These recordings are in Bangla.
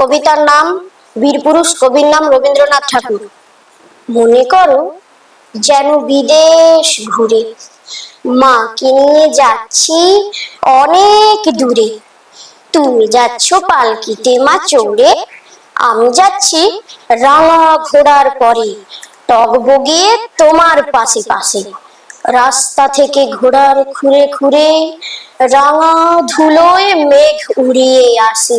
কবিতার নাম বীরপুরুষ কবির নাম রবীন্দ্রনাথ ঠাকুর। মনে করো যেন বিদেশ ঘুরে মাকে নিয়ে যাচ্ছি অনেক দূরে। তুমি যাচ্ছ পালকিতে মা চড়ে, আমি যাচ্ছি রাঙা ঘোড়ার পরে। টক বগিয়ে তোমার পাশে পাশে। রাস্তা থেকে ঘোড়ার খুঁড়ে খুঁড়ে রাঙা ধুলোয় মেঘ উড়িয়ে আসে।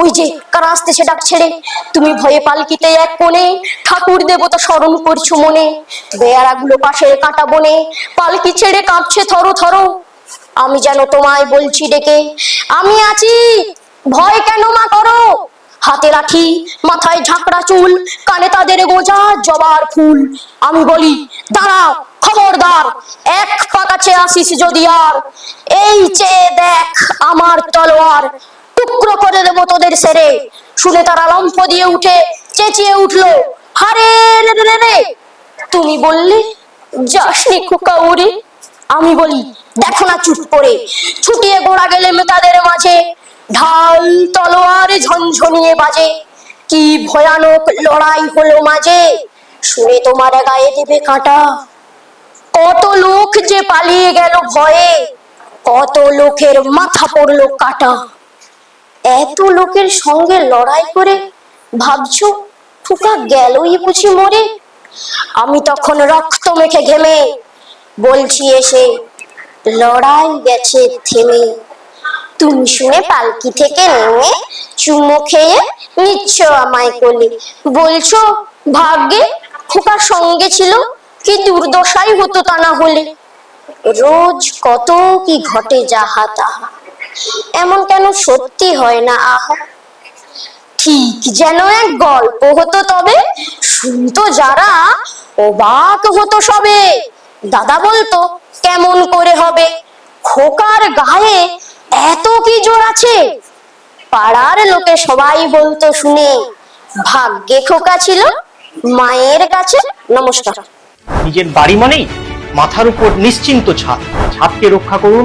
ওই যে কার আসতেছে ডাক ছেড়ে। তুমি ভয়ে পালকিতে এক কোণে ঠাকুর দেবতা স্মরণ করছ মনে। বেয়ারাগুলো পাশে কাটা বনে, পালকি ছেড়ে কাঁপছে থরো থরো। আমি যেন তোমায় বলছি ডেকে, আমি আছি, ভয় কেন মা করো? হাতে লাঠি, মাথায় ঝাঁকড়া চুল, কানে তাদের গোজা জবার ফুল। আমি বলি দাঁড়া খবরদার, এক পা কাছে আসিস যদি আর। এই চেয়ে দেখ আমার তলোয়ার টুকরো করে দেবো তোদের সেরে। শুনে তারা লম্ফ দিয়ে উঠে চেঁচিয়ে উঠল, হারে রে রে তুমি বললে, যাসনি খোকা আমি বলি, দেখো না চুপ করে, ছুটিয়ে গোড়া গেলে তাদের মাঝে। ঢাল তলোয়ার ঝনঝনিয়ে বাজে, কি ভয়ানক লড়াই হলো মাঝে। শুনে তোমার গায়ে দেবে কাঁটা। কত লোক যে পালিয়ে গেল ভয়ে, কত লোকের মাথা পড়ল কাটা। এত লোকের সঙ্গে লড়াই করে ভাবছ ফুকা গেলই বুঝি মরে? আমি তখন রক্ত মেখে ঘেমে বলছি এসে, লড়াই গেছে থেমে। তুমি শুনে পালকি থেকে নেমে চুমো খেয়ে নিচ্ছ আমায় কোলে। বলছো, ভাগ্যে খোকার সঙ্গে ছিল, কি দুর্দশাই হতো তা না হলে? রোজ কত কি ঘটে যাহা তাহা। এমন কেন সত্যি হয় না, আহা? ঠিক যেন এক গল্প হতো তবে, শুনতো যারা, অবাক হতো সবে। দাদা বলতো, কেমন করে হবে? খোকার গায়ে এত কি জোর আছে? পাড়ার লোকে সবাই বলতো, শুনে, ভাগ্যে খোকা ছিল, মায়ের কাছে নমস্কার। নিজের বাড়ি মানেই মাথার উপর নিশ্চিন্ত ছাদ। ছাদকে রক্ষা করুন